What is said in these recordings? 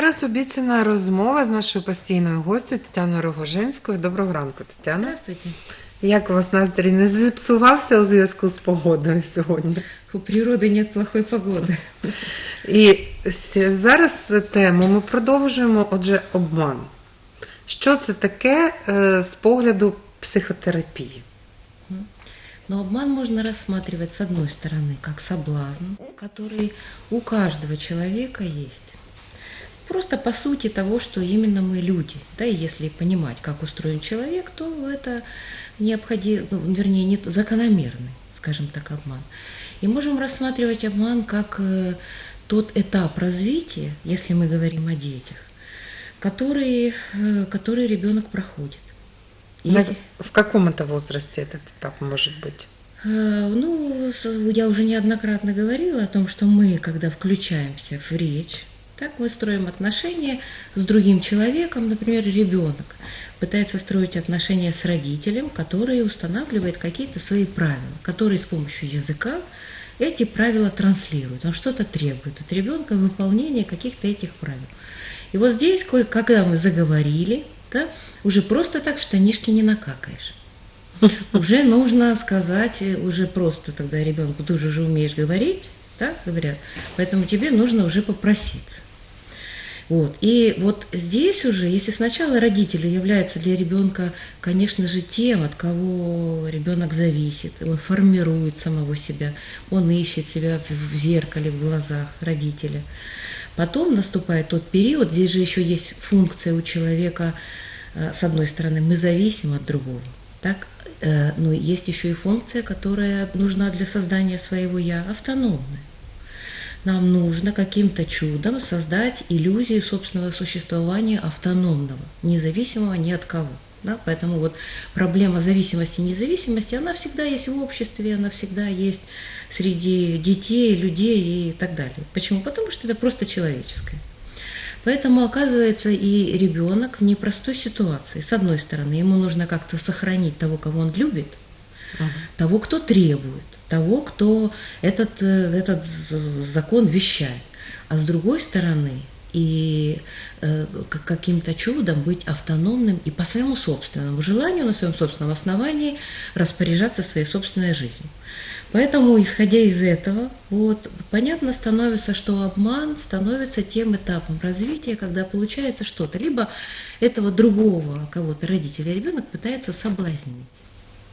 зараз обіцяна розмова з нашою постійною гостею Тетяною Рогожинською. Доброго ранку, Тетяна. Здравствуйте. Як у вас настрій не зіпсувався у зв'язку з погодою сьогодні? У природы нет плохой погоды. І с- зараз тему ми продовжуємо. Отже, обман. Що це таке е, з погляду психотерапії? Но обман можно рассматривать с одной стороны как соблазн, который у каждого человека есть. Просто по сути того, что именно мы люди. Да, и если понимать, как устроен человек, то это необходимо, ну, вернее, не закономерный, скажем так, обман. И можем рассматривать обман как э, тот этап развития, если мы говорим о детях, который, э, который ребенок проходит. Если- в каком это возрасте этот этап может быть? Э, Ну, я уже неоднократно говорила о том, что мы, когда включаемся в речь, так мы строим отношения с другим человеком, например, ребенок пытается строить отношения с родителем, который устанавливает какие-то свои правила, который с помощью языка эти правила транслирует. Он что-то требует от ребенка выполнения каких-то этих правил. И вот здесь, ко- когда мы заговорили, да, уже просто так в штанишки не накакаешь. Уже нужно сказать, уже просто тогда ребенку, ты же уже умеешь говорить, да, говорят, поэтому тебе нужно уже попроситься. Вот. И вот здесь уже, если сначала родители являются для ребенка, конечно же, тем, от кого ребенок зависит, он формирует самого себя, он ищет себя в зеркале, в глазах родителя. Потом наступает тот период, здесь же еще есть функция у человека, э, с одной стороны, мы зависим от другого, так? Э, Но есть еще и функция, которая нужна для создания своего «я», автономная нам нужно каким-то чудом создать иллюзию собственного существования автономного, независимого ни от кого. Да? Поэтому вот проблема зависимости и независимости, она всегда есть в обществе, она всегда есть среди детей, людей и так далее. Почему? Потому что это просто человеческое. Поэтому оказывается и ребенок в непростой ситуации. С одной стороны, ему нужно как-то сохранить того, кого он любит, того, кто требует, того, кто этот, э, этот закон вещает. А с другой стороны, и э, каким-то чудом быть автономным и по своему собственному желанию, на своем собственном основании распоряжаться своей собственной жизнью. Поэтому, исходя из этого, вот, понятно становится, что обман становится тем этапом развития, когда получается что-то. Либо этого другого кого-то родителя ребенок пытается соблазнить.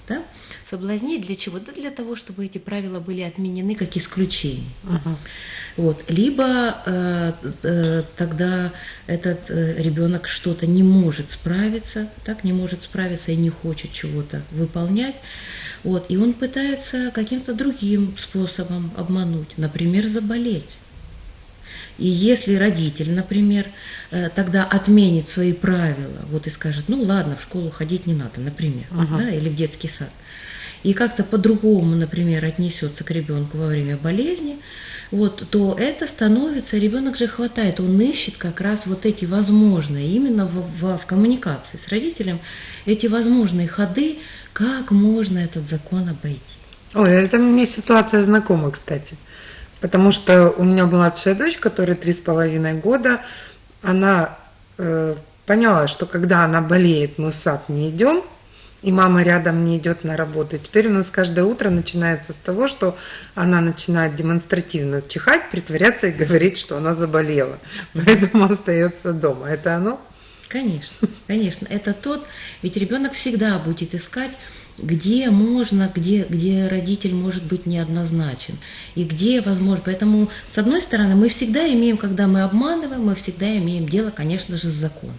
Да? Соблазнить для чего? Да для того, чтобы эти правила были отменены как исключение. Вот. Либо э, э, тогда этот э, ребенок что-то не может справиться, так не может справиться и не хочет чего-то выполнять. Вот. И он пытается каким-то другим способом обмануть, например, заболеть. И если родитель, например, э, тогда отменит свои правила, вот и скажет, ну ладно, в школу ходить не надо, например, да, или в детский сад, и как-то по-другому, например, отнесется к ребенку во время болезни, вот, то это становится, ребенок же хватает, он ищет как раз вот эти возможные, именно в, в- в коммуникации с родителем, эти возможные ходы, как можно этот закон обойти. Ой, это мне ситуация знакома, кстати. Потому что у меня младшая дочь, которой три с половиной года, она э, поняла, что когда она болеет, мы в сад не идем, и мама рядом не идет на работу. Теперь у нас каждое утро начинается с того, что она начинает демонстративно чихать, притворяться и говорить, что она заболела. Поэтому остается дома. Это оно? Конечно, конечно. Это тот, ведь ребенок всегда будет искать, где можно, где, где родитель может быть неоднозначен, и где возможно. Поэтому, с одной стороны, мы всегда имеем, когда мы обманываем, мы всегда имеем дело, конечно же, с законом.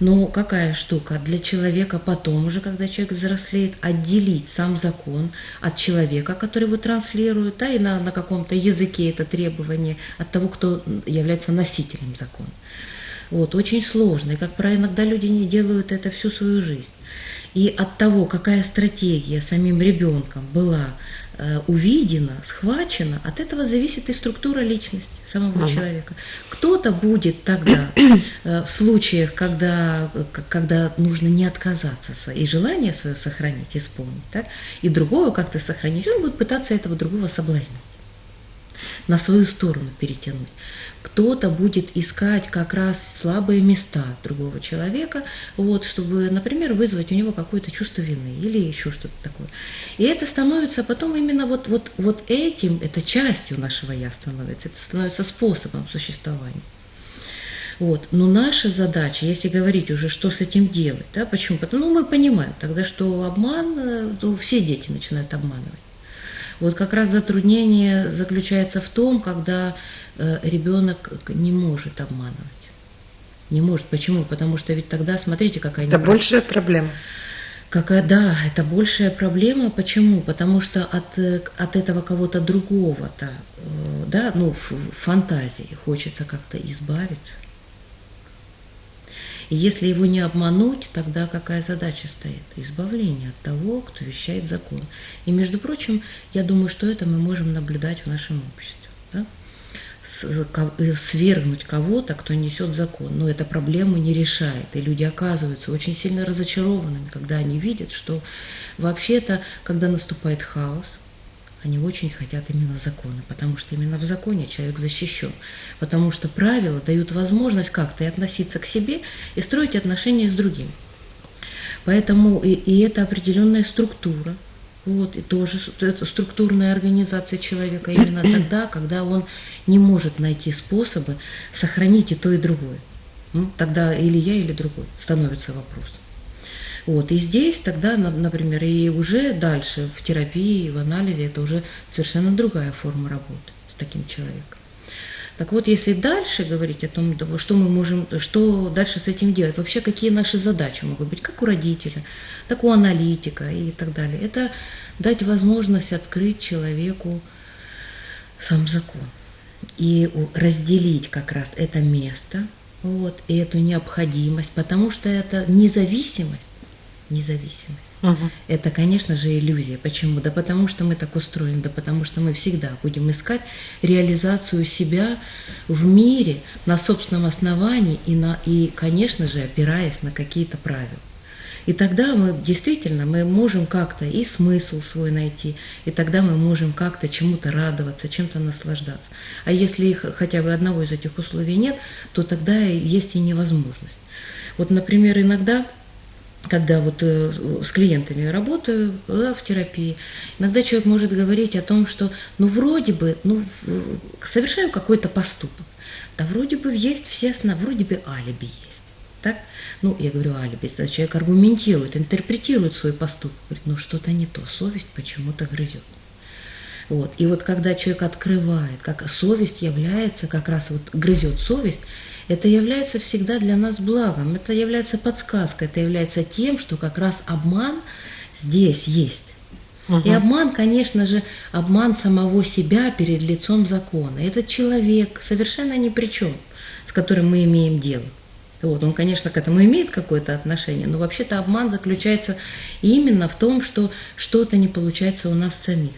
Но какая штука для человека потом уже, когда человек взрослеет, отделить сам закон от человека, который его транслирует, да, и на, на каком-то языке это требование от того, кто является носителем закона. Вот, очень сложно. И, как правило, иногда люди не делают это всю свою жизнь. И от того, какая стратегия самим ребенком была э, увидена, схвачена, от этого зависит и структура личности самого человека. Кто-то будет тогда э, в случаях, когда, э, когда нужно не отказаться и желание свое сохранить, исполнить, так, и другого как-то сохранить, он будет пытаться этого другого соблазнить. На свою сторону перетянуть. Кто-то будет искать как раз слабые места другого человека, вот, чтобы, например, вызвать у него какое-то чувство вины или еще что-то такое. И это становится потом именно вот, вот, вот этим, это частью нашего «я» становится, это становится способом существования. Вот. Но наша задача, если говорить уже, что с этим делать, да, почему? Потому ну, мы понимаем тогда, что обман, э, ну, все дети начинают обманывать. Вот как раз затруднение заключается в том, когда э, ребенок не может обманывать. Не может. Почему? Потому что ведь тогда, смотрите, какая Это большая проблема. Какая, да, это большая проблема. Почему? Потому что от, э, от этого кого-то другого-то, да, ну, в фантазии хочется как-то избавиться. Если его не обмануть, тогда какая задача стоит? Избавление от того, кто вещает закон. И, между прочим, я думаю, что это мы можем наблюдать в нашем обществе. Да? Э, свергнуть кого-то, кто несет закон. Но эта проблему не решает. И люди оказываются очень сильно разочарованными, когда они видят, что вообще-то, когда наступает хаос, они очень хотят именно закона, потому что именно в законе человек защищен, потому что правила дают возможность как-то и относиться к себе и строить отношения с другим. Поэтому и, и это определенная структура, вот, и тоже это структурная организация человека именно тогда, когда он не может найти способы сохранить и то, и другое. Тогда или я, или другой становится вопрос. Вот. И здесь тогда, например, и уже дальше в терапии, в анализе это уже совершенно другая форма работы с таким человеком. Так вот, если дальше говорить о том, что мы можем, что дальше с этим делать, вообще какие наши задачи могут быть, как у родителя, так у аналитика и так далее, это дать возможность открыть человеку сам закон и разделить как раз это место, вот, и эту необходимость, потому что это независимость независимость. Угу. Это, конечно же, иллюзия. Почему? Да потому что мы так устроены, да потому что мы всегда будем искать реализацию себя в мире на собственном основании и, на, и конечно же, опираясь на какие-то правила. И тогда мы действительно мы можем как-то и смысл свой найти, и тогда мы можем как-то чему-то радоваться, чем-то наслаждаться. А если их, хотя бы одного из этих условий нет, то тогда есть и невозможность. Вот, например, иногда когда вот э, с клиентами работаю да, в терапии, иногда человек может говорить о том, что ну вроде бы, ну совершаю какой-то поступок, да вроде бы есть все основы, вроде бы алиби есть, так? Ну, я говорю алиби, человек аргументирует, интерпретирует свой поступок, говорит, ну что-то не то, совесть почему-то грызет. Вот. И вот когда человек открывает, как совесть является, как раз вот грызет совесть, это является всегда для нас благом, это является подсказкой, это является тем, что как раз обман здесь есть. Угу. И обман, конечно же, обман самого себя перед лицом закона. Этот человек совершенно ни при чем, с которым мы имеем дело. Вот, он, конечно, к этому имеет какое-то отношение, но вообще-то обман заключается именно в том, что что-то не получается у нас самих.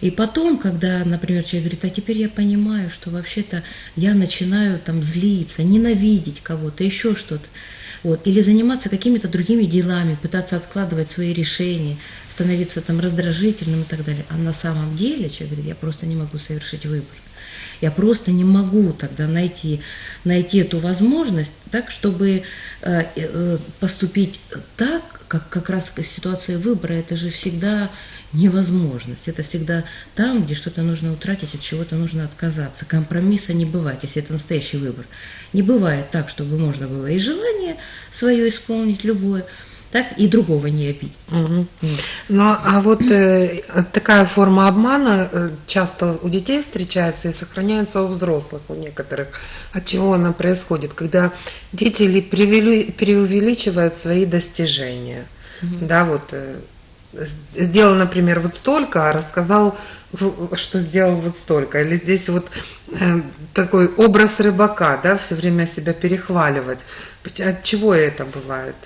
И потом, когда, например, человек говорит, а теперь я понимаю, что вообще-то я начинаю там злиться, ненавидеть кого-то, еще что-то, вот, или заниматься какими-то другими делами, пытаться откладывать свои решения, становиться там раздражительным и так далее. А на самом деле человек говорит, я просто не могу совершить выбор. Я просто не могу тогда найти, найти эту возможность так, чтобы э, э, поступить так, как как раз ситуация выбора, это же всегда невозможность. Это всегда там, где что-то нужно утратить, от чего-то нужно отказаться. Компромисса не бывает, если это настоящий выбор. Не бывает так, чтобы можно было и желание свое исполнить, любое, так и другого не обидеть. Угу. Ну, а вот э, такая форма обмана э, часто у детей встречается и сохраняется у взрослых, у некоторых. От чего она происходит? Когда дети или преувеличивают свои достижения. Угу. Да, вот э, сделал, например, вот столько, а рассказал, что сделал вот столько. Или здесь вот э, такой образ рыбака, да, все время себя перехваливать. От чего это бывает?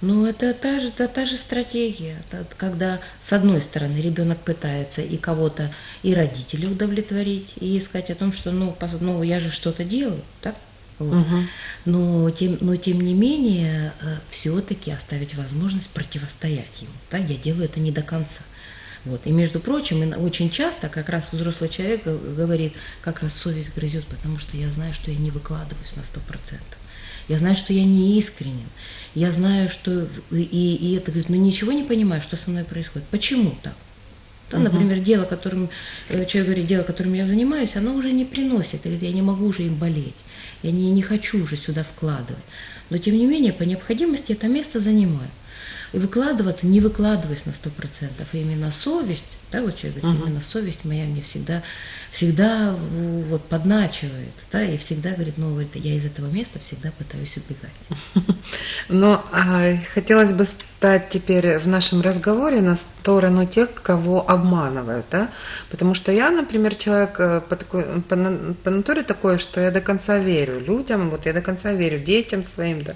Ну, это та же, это та же стратегия, когда с одной стороны ребенок пытается и кого-то, и родителей удовлетворить, и искать о том, что, ну, ну я же что-то делаю, так? Вот. Угу. Но, тем, но тем не менее, э, все-таки оставить возможность противостоять ему. Да? Я делаю это не до конца. Вот. И между прочим, очень часто как раз взрослый человек говорит, как раз совесть грызет, потому что я знаю, что я не выкладываюсь на сто процентов. Я знаю, что я не искренен. Я знаю, что... И, и это говорит, ну ничего не понимаю, что со мной происходит. Почему так? Да, угу. Например, дело, которым, э, человек говорит, дело, которым я занимаюсь, оно уже не приносит. Говорит, я не могу уже им болеть. Я не, не хочу уже сюда вкладывать. Но тем не менее, по необходимости это место занимаю. И выкладываться, не выкладываясь на сто процентов, а именно совесть, да, вот человек говорит, uh-huh. именно совесть моя мне всегда, всегда вот подначивает, да, и всегда говорит, ну, это, я из этого места всегда пытаюсь убегать. Но а, хотелось бы стать теперь в нашем разговоре на сторону тех, кого обманывают, да, потому что я, например, человек э, по, такой, по, по натуре такой, что я до конца верю людям, вот я до конца верю детям своим, да,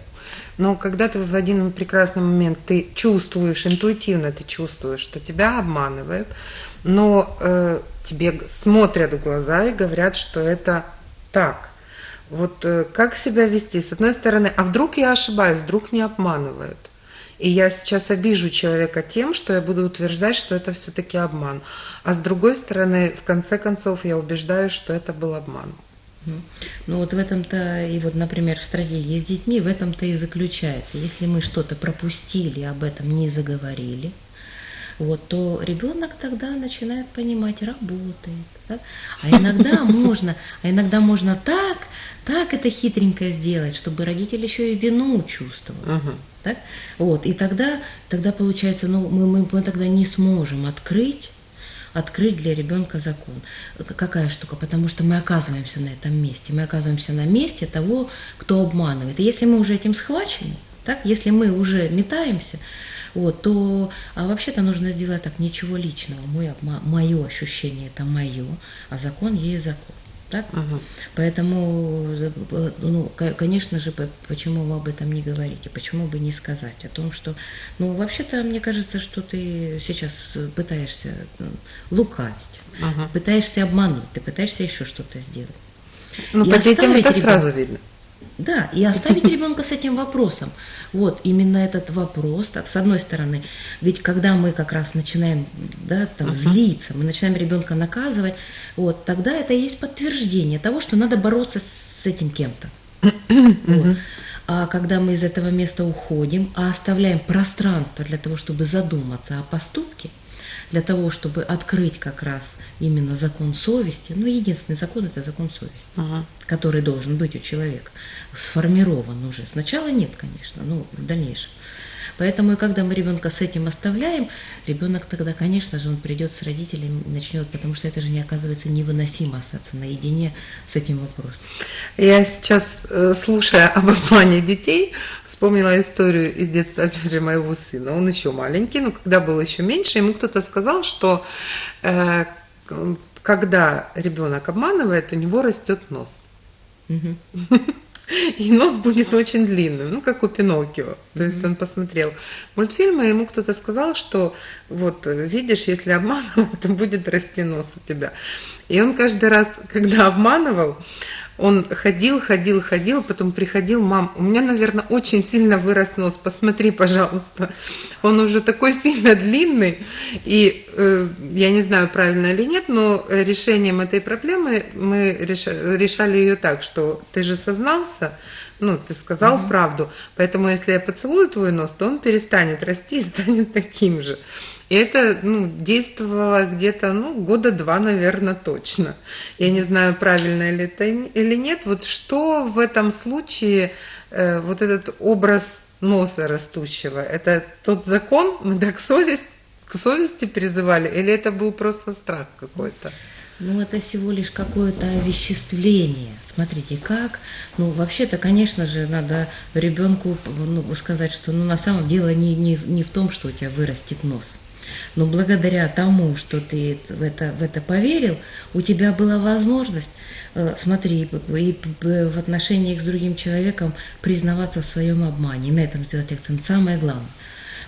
но когда ты в один прекрасный момент ты чувствуешь, интуитивно ты чувствуешь, что тебя обманывают, но э, тебе смотрят в глаза и говорят, что это так. Вот э, как себя вести? С одной стороны, а вдруг я ошибаюсь, вдруг не обманывают? И я сейчас обижу человека тем, что я буду утверждать, что это все-таки обман. А с другой стороны, в конце концов, я убеждаюсь, что это был обман. Ну вот в этом-то, и вот, например, в стратегии с детьми в этом-то и заключается. Если мы что-то пропустили, об этом не заговорили, вот, то ребенок тогда начинает понимать, работает. Да? А иногда можно, а иногда можно так, так это хитренько сделать, чтобы родитель еще и вину чувствовал. Uh-huh. Так? Вот, и тогда, тогда получается, ну, мы, мы, мы тогда не сможем открыть открыть для ребенка закон. Какая штука? Потому что мы оказываемся на этом месте. Мы оказываемся на месте того, кто обманывает. И если мы уже этим схвачены, так, если мы уже метаемся, вот, то а вообще-то нужно сделать так, ничего личного. Мой, мое ощущение – это мое, а закон есть закон. Так? Угу. Поэтому, э, ну, конечно же, почему вы об этом не говорите, почему бы не сказать о том, что, ну, вообще-то, мне кажется, что ты сейчас пытаешься лукавить, угу. пытаешься обмануть, ты пытаешься еще что-то сделать. Ну, по детям это ребенка, сразу видно. Да, и оставить ребенка с этим вопросом. Вот именно этот вопрос, так, с одной стороны, ведь когда мы как раз начинаем да, там, uh-huh. злиться, мы начинаем ребенка наказывать, вот, тогда это и есть подтверждение того, что надо бороться с этим кем-то. Uh-huh. Вот. А когда мы из этого места уходим, а оставляем пространство для того, чтобы задуматься о поступке, для того, чтобы открыть как раз именно закон совести. Ну, единственный закон – это закон совести, ага. который должен быть у человека, сформирован уже. Сначала нет, конечно, но в дальнейшем. Поэтому и когда мы ребенка с этим оставляем, ребенок тогда, конечно же, он придет с родителями начнет, потому что это же не оказывается невыносимо остаться наедине с этим вопросом. Я сейчас, э, слушая об обмане детей, вспомнила историю из детства, опять же, моего сына. Он еще маленький, но когда был еще меньше, ему кто-то сказал, что э, когда ребенок обманывает, у него растет нос. Угу. И нос будет очень длинным, ну, как у Пиноккио. То есть он посмотрел мультфильм, и ему кто-то сказал, что вот, видишь, если обманывать, то будет расти нос у тебя. И он каждый раз, когда обманывал, он ходил, ходил, ходил, потом приходил, мам, у меня, наверное, очень сильно вырос нос, посмотри, пожалуйста. Он уже такой сильно длинный, и э, я не знаю, правильно или нет, но решением этой проблемы мы решали ее так, что ты же сознался, ну, ты сказал угу. правду, поэтому если я поцелую твой нос, то он перестанет расти и станет таким же. И это ну, действовало где-то ну, года два, наверное, точно. Я не знаю, правильно ли это или нет. Вот что в этом случае, э, вот этот образ носа растущего, это тот закон, мы так совесть, к совести призывали, или это был просто страх какой-то? Ну, это всего лишь какое-то овеществление. Смотрите, как. Ну, вообще-то, конечно же, надо ребенку ну, сказать, что ну, на самом деле не, не, не в том, что у тебя вырастет нос. Но благодаря тому, что ты в это, в это поверил, у тебя была возможность, э, смотри, и в отношениях с другим человеком признаваться в своем обмане, и на этом сделать акцент. Самое главное.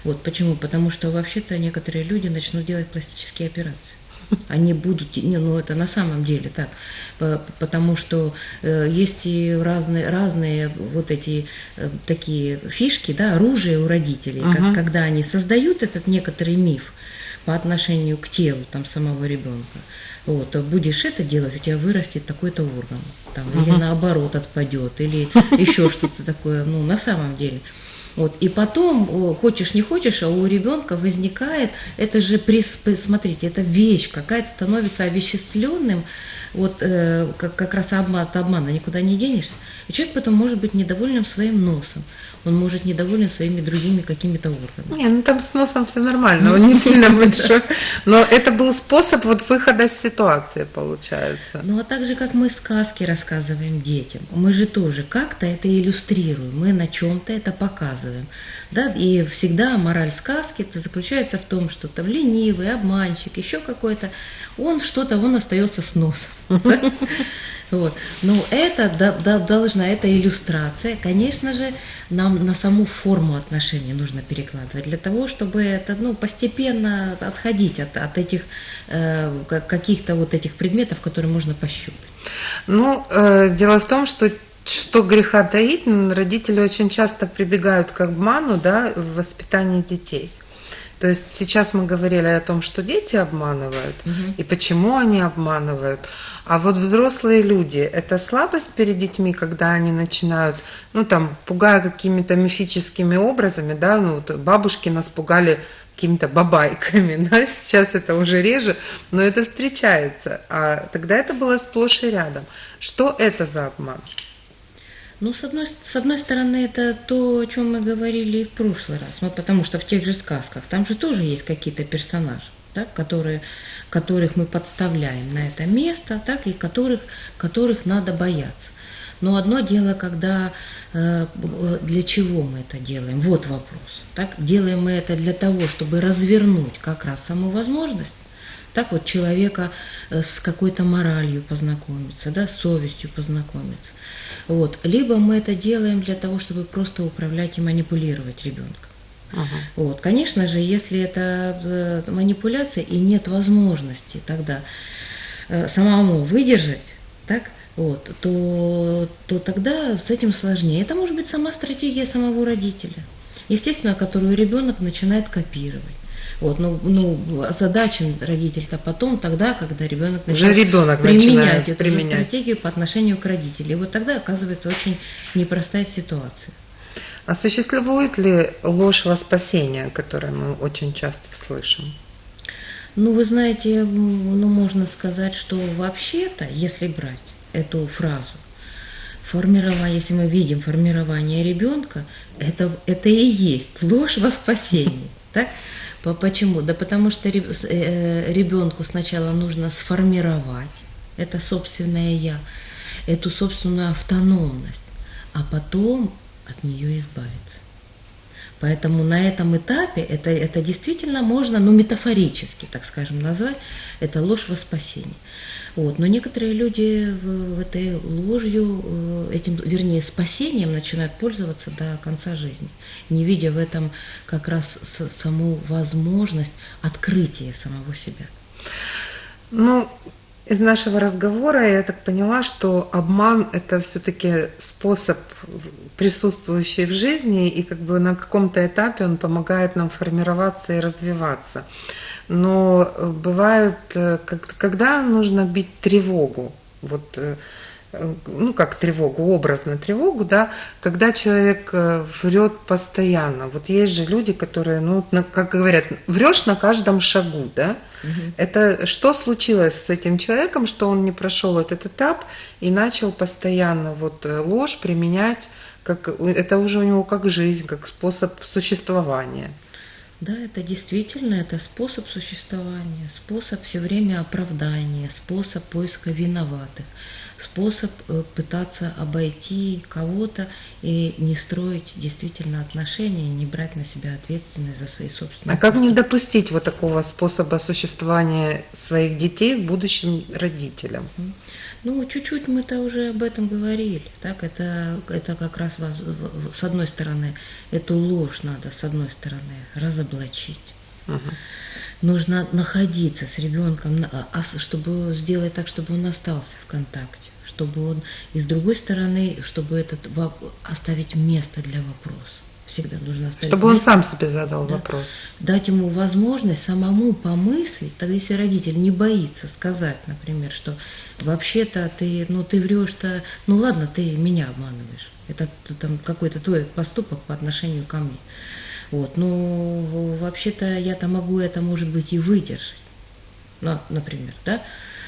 Вот почему? Потому что вообще-то некоторые люди начнут делать пластические операции они будут, не, ну это на самом деле так, потому что э, есть и разные, разные вот эти э, такие фишки, да, оружие у родителей, uh-huh. как, когда они создают этот некоторый миф, по отношению к телу там самого ребенка. Вот, будешь это делать, у тебя вырастет такой-то орган, там, угу. или наоборот отпадет, или еще что-то такое, ну, на самом деле. Вот. И потом, хочешь не хочешь, а у ребенка возникает, это же, смотрите, это вещь какая-то становится овеществленным, вот э, как, как раз обман, от обмана никуда не денешься. И человек потом может быть недовольным своим носом он может недоволен своими другими какими-то органами. Не, ну там с носом все нормально, он не сильно большой. Но это был способ вот выхода из ситуации, получается. Ну а так же, как мы сказки рассказываем детям, мы же тоже как-то это иллюстрируем, мы на чем-то это показываем. Да? И всегда мораль сказки это заключается в том, что там ленивый, обманщик, еще какой-то, он что-то, он остается с носом. Вот. Но это да, да, должна, это иллюстрация. Конечно же, нам на саму форму отношений нужно перекладывать, для того, чтобы это ну, постепенно отходить от, от этих э, каких-то вот этих предметов, которые можно пощупать. Ну, э, дело в том, что что греха таить, родители очень часто прибегают к обману да, в воспитании детей. То есть сейчас мы говорили о том, что дети обманывают угу. и почему они обманывают. А вот взрослые люди, это слабость перед детьми, когда они начинают, ну там, пугая какими-то мифическими образами, да, ну вот бабушки нас пугали какими-то бабайками, да, сейчас это уже реже, но это встречается. А тогда это было сплошь и рядом. Что это за обман? Ну, с одной, с одной стороны, это то, о чем мы говорили в прошлый раз, ну, потому что в тех же сказках, там же тоже есть какие-то персонажи, да, которые, которых мы подставляем на это место, так, и которых, которых надо бояться. Но одно дело, когда э, для чего мы это делаем, вот вопрос. Так? Делаем мы это для того, чтобы развернуть как раз саму возможность, так вот человека э, с какой-то моралью познакомиться, да, с совестью познакомиться. Вот. Либо мы это делаем для того, чтобы просто управлять и манипулировать ребенком. Ага. Вот. Конечно же, если это э, манипуляция и нет возможности тогда э, самому выдержать, так, вот, то, то тогда с этим сложнее. Это может быть сама стратегия самого родителя, естественно, которую ребенок начинает копировать. Вот, ну, ну, озадачен родитель-то потом, тогда, когда ребенок начинает ребенок применять эту применять. стратегию по отношению к родителю. И вот тогда оказывается очень непростая ситуация. А существует ли ложь во спасение, которую мы очень часто слышим? Ну, вы знаете, ну, можно сказать, что вообще-то, если брать эту фразу, формирование, если мы видим формирование ребенка, это, это и есть ложь во спасении. Так? Почему? Да потому что э, ребенку сначала нужно сформировать это собственное я, эту собственную автономность, а потом от нее избавиться. Поэтому на этом этапе это, это действительно можно, ну, метафорически, так скажем, назвать, это ложь во спасение. Вот. Но некоторые люди в, в этой ложью, э, этим, вернее, спасением начинают пользоваться до конца жизни, не видя в этом как раз саму возможность открытия самого себя. Ну, из нашего разговора я так поняла, что обман – это все-таки способ, присутствующий в жизни, и как бы на каком-то этапе он помогает нам формироваться и развиваться. Но бывают, э, когда нужно бить тревогу, вот э, ну как тревогу, образно тревогу, да, когда человек э, врет постоянно. Вот есть же люди, которые, ну, как говорят, врешь на каждом шагу, да. Угу. Это что случилось с этим человеком, что он не прошел этот этап и начал постоянно вот э, ложь применять, как это уже у него как жизнь, как способ существования. Да, это действительно это способ существования, способ все время оправдания, способ поиска виноватых способ э, пытаться обойти кого-то и не строить действительно отношения, не брать на себя ответственность за свои собственные. А как не допустить вот такого способа существования своих детей в будущем родителям? Ну, чуть-чуть мы-то уже об этом говорили. Так, это, это как раз вас, с одной стороны, эту ложь надо, с одной стороны, разоблачить. Угу. Нужно находиться с ребенком, а, а чтобы сделать так, чтобы он остался в контакте чтобы он, и с другой стороны, чтобы этот оставить место для вопроса. Всегда нужно оставить Чтобы он место. сам себе задал вопрос. дать ему возможность самому помыслить, тогда если родитель не боится сказать, например, что вообще-то ты, ну ты врешь-то, ну ладно, ты меня обманываешь, это там какой-то твой поступок по отношению ко мне. Вот, но вообще-то я-то могу это, может быть, и выдержать, ну, например, да,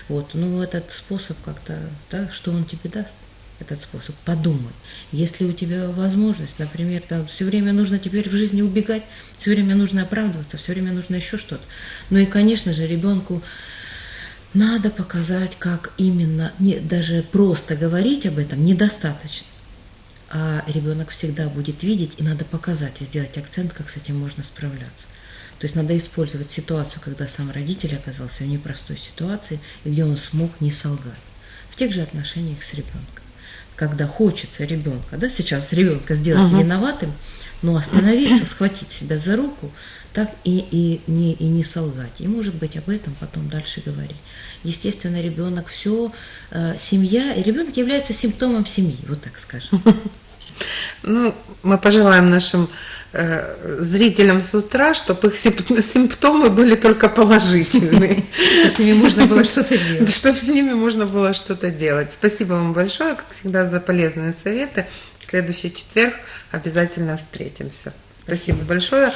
вот, ну этот способ как-то, да, что он тебе даст? этот способ. Подумай. Если у тебя возможность, например, там все время нужно теперь в жизни убегать, все время нужно оправдываться, все время нужно еще что-то. Ну и, конечно же, ребенку надо показать, как именно, не, даже просто говорить об этом недостаточно. А ребенок всегда будет видеть, и надо показать и сделать акцент, как с этим можно справляться. То есть надо использовать ситуацию, когда сам родитель оказался в непростой ситуации, и где он смог не солгать. В тех же отношениях с ребенком когда хочется ребенка, да, сейчас ребенка сделать Мгм. виноватым, но остановиться, схватить себя за руку, так и, и, не, и не солгать. И, может быть, об этом потом дальше говорить. Естественно, ребенок все, семья, и ребенок является симптомом семьи, вот так скажем. Ну, мы пожелаем нашим э, зрителям с утра, чтобы их симп- симптомы были только положительные. Чтобы с ними можно было что-то делать. Чтобы с ними можно было что-то делать. Спасибо вам большое, как всегда, за полезные советы. Следующий четверг обязательно встретимся. Спасибо большое.